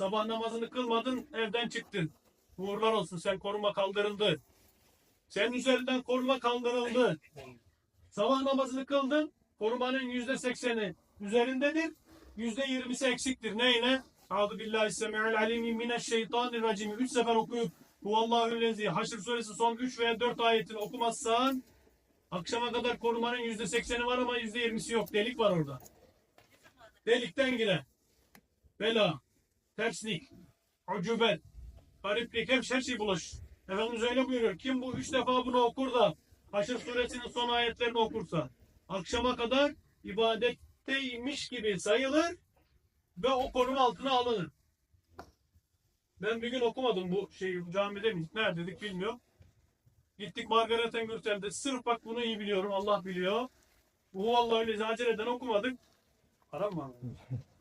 Sabah namazını kılmadın, evden çıktın. Uğurlar olsun, sen koruma kaldırıldı. Senin üzerinden koruma kaldırıldı. Sabah namazını kıldın, korumanın yüzde sekseni üzerindedir. Yüzde yirmisi eksiktir. Neyle? A'udhu billahi semi'al alimi mineşşeytanirracim. Üç sefer okuyup Huvallahü lezi Haşr suresi son 3 veya 4 ayetini okumazsan akşama kadar korumanın yüzde sekseni var ama yüzde yirmisi yok. Delik var orada. Delikten girer. Bela, terslik, ucubet, gariplik hep her şey bulaşır. Efendimiz öyle buyuruyor. Kim bu üç defa bunu okur da Haşr suresinin son ayetlerini okursa akşama kadar ibadetteymiş gibi sayılır ve o koruma altına alınır. Ben bir gün okumadım bu şeyi camide mi? Neredeydik bilmiyorum. Gittik Margareten Gürtel'de. Sırf bak bunu iyi biliyorum. Allah biliyor. Bu vallahi öyle aceleden okumadık. Haram mı?